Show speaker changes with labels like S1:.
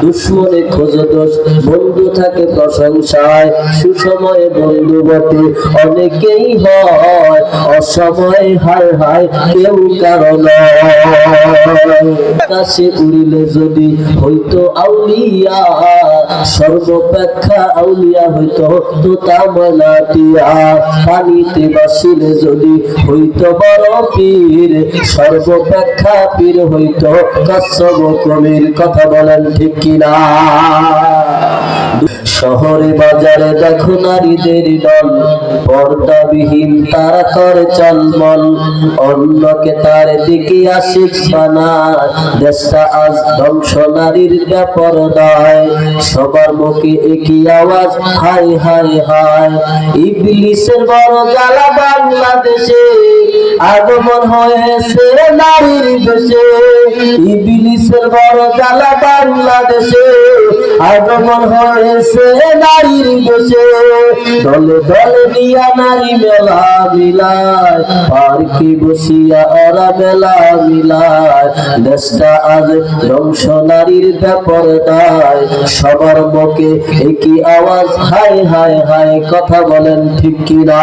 S1: দুশ্মনে খোঁজে দোষ বন্ধু থাকে প্রশংসায়। সুসময়ে বন্ধু বটে অনেকেই হয় অসময়ে হায় হায়, কেউ কারণ আকাশে উড়িলে যদি হইতো আউলিয়া, সর্বপেক্ষা আউলিয়া হইতো তো তামনাটিয়া পানিতে বাসিলে যদি হইতো বড় পীর, সর্বপেক্ষা পীর হইতো কচ্ছপ কবির কথা বলেন ঠিক কিনা? শহরে বাজারে দেখো নারীদের দল, পর্দাবিহীন তারা করে চলমল। অন্যকে তার দিকে আশিক বানায় দেশটা আজ ধ্বংস, নারীর ব্যাপরদায় সবার মুখে একই আওয়াজ হাই হাই হাই ইবলিসের বড় জ্বালা বাংলাদেশে, আগমন হয়েছে নারীর দেশে। ইবলিসের বড় জ্বালা বাংলাদেশে। আগমন হয়েছে, নারীর দেশে। দলে দলে দিয়া নারী মেলা মিলায়, পার্কে বসিয়া ওরা মেলা মিলায়। দেশটা আজ ধ্বংস, নারীর ব্যাপার দায় সবার মুখে একই আওয়াজ হাই হায় হায়, কথা বলেন ঠিক কিনা?